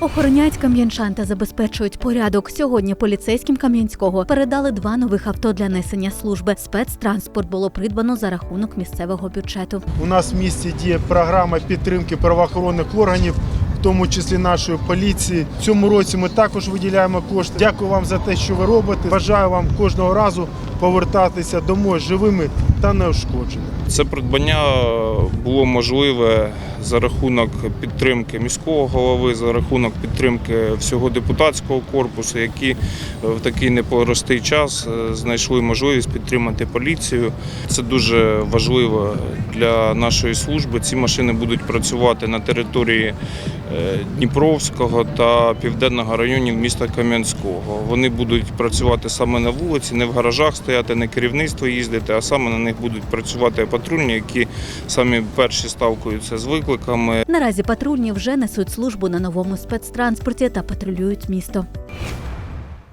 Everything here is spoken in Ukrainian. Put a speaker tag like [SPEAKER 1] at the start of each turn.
[SPEAKER 1] Охороняють кам'янчан та забезпечують порядок. Сьогодні поліцейським Кам'янського передали два нових авто для несення служби. Спецтранспорт було придбано за рахунок місцевого бюджету.
[SPEAKER 2] У нас в місті діє програма підтримки правоохоронних органів, в тому числі нашої поліції. В цьому році ми також виділяємо кошти. Дякую вам за те, що ви робите. Бажаю вам кожного разу повертатися домой живими та неушкодженими.
[SPEAKER 3] Це придбання було можливе за рахунок підтримки міського голови, за рахунок підтримки всього депутатського корпусу, які в такий непростий час е, знайшли можливість підтримати поліцію. Це дуже важливо для нашої служби. Ці машини будуть працювати на території е, Дніпровського та південного районів міста Кам'янського. Вони будуть працювати саме на вулиці, не в гаражах стояти, не керівництво їздити, а саме на них будуть працювати патрульні, які самі перші ставкуються з викликами.
[SPEAKER 1] Наразі патрульні вже несуть службу на новому спецтранспорті та патрулюють місто.